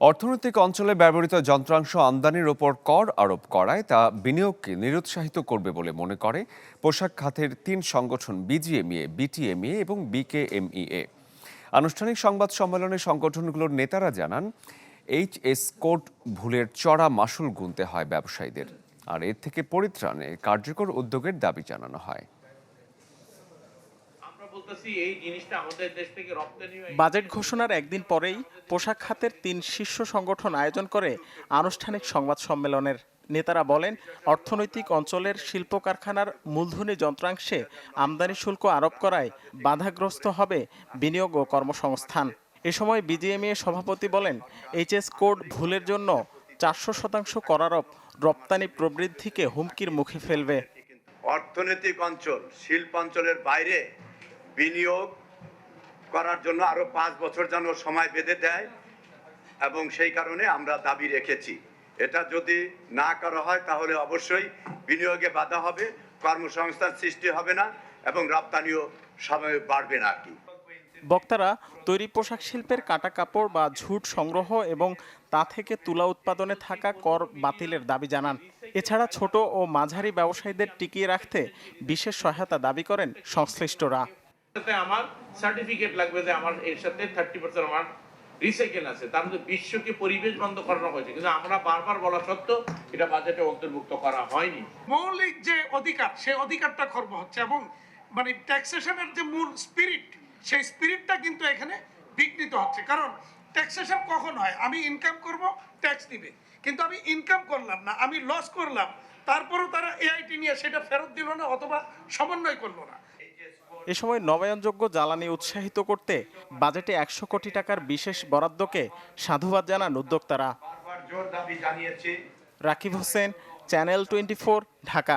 অর্থনৈতিক অঞ্চলে ব্যবহৃত যন্ত্রাংশ আমদানির ওপর কর আরোপ করায় তা বিনিয়োগকে নিরুৎসাহিত করবে বলে মনে করে পোশাক খাতের তিন সংগঠন, বিজিএমইএ, বিটিএমইএ এবং বিকেএমইএ। আনুষ্ঠানিক সংবাদ সম্মেলনে সংগঠনগুলোর নেতারা জানান এইচএস কোড ভুলের চড়া মাসুল গুনতে হয় ব্যবসায়ীদের। আর এর থেকে পরিত্রাণে কার্যকর উদ্যোগের দাবি জানানো হয় আমরা বলতেছি এই জিনিসটা আমাদের দেশ থেকে রপ্তানি হয় বাজেট ঘোষণার একদিন পরেই পোশাক খাতের তিন শীর্ষ সংগঠন আয়োজন করে আনুষ্ঠানিক সংবাদ সম্মেলনের নেতারা বলেন অর্থনৈতিক অঞ্চলের শিল্প কারখানার মূলধনী যন্ত্রাংশে আমদানি শুল্ক আরোপ করায় বাধাগ্রস্ত হবে বিনিয়োগ ও কর্মসংস্থান। এ সময় বিজিএমএ সভাপতি বলেন এইচএস কোড ভুলের জন্য চারশো শতাংশ করারোপ রপ্তানি প্রবৃদ্ধিকে হুমকির মুখে ফেলবে। অর্থনৈতিক অঞ্চল শিল্প অঞ্চলের বাইরে বিনিয়োগ করার জন্য আরও পাঁচ বছর যেন সময় বেঁধে দেয় এবং সেই কারণে আমরা দাবি রেখেছি। এটা যদি না করা হয় তাহলে অবশ্যই বিনিয়োগে বাধা হবে, কর্মসংস্থান সৃষ্টি হবে না এবং রপ্তানিও সময় বাড়বে না কি। বক্তারা তৈরি পোশাক শিল্পের কাটা কাপড় বা ঝুট সংগ্রহ এবং তা থেকে তুলা উৎপাদনে থাকা কর বাতিলের দাবি জানান। এছাড়া ছোট ও মাঝারি ব্যবসায়ীদের টিকিয়ে রাখতে বিশেষ সহায়তা দাবি করেন সংশ্লিষ্টরা। আমার সার্টিফিকেট লাগবে যে আমার এর সাথে থার্টি পার্সেন্ট আমার রিসাইকেল আছে। তার মধ্যে বিশ্বকে পরিবেশ বন্ধ করানো হয়েছে। কিন্তু আমরা বারবার বলা সত্ত্বেও এটা বাজেটে অন্তর্ভুক্ত করা হয়নি। মৌলিক যে অধিকার, সেই অধিকারটা খর্ব হচ্ছে এবং মানে ট্যাক্সেশনের যে মূল স্পিরিট সেই স্পিরিটটা কিন্তু এখানে বিঘ্নিত হচ্ছে। কারণ ট্যাক্সেশন কখন হয়? আমি ইনকাম করব ট্যাক্স দিবে। কিন্তু আমি ইনকাম করলাম না, আমি লস করলাম। তারপরও তারা এআইটি নিয়ে সেটা ফেরত দিল না অথবা সমন্বয় করল না। এ সময় নবায়নযোগ্য জ্বালানি উৎসাহিত করতে বাজেটে একশো কোটি টাকার বিশেষ বরাদ্দকে সাধুবাদ জানান উদ্যোক্তারা। Rakib Hossain channel twenty Dhaka.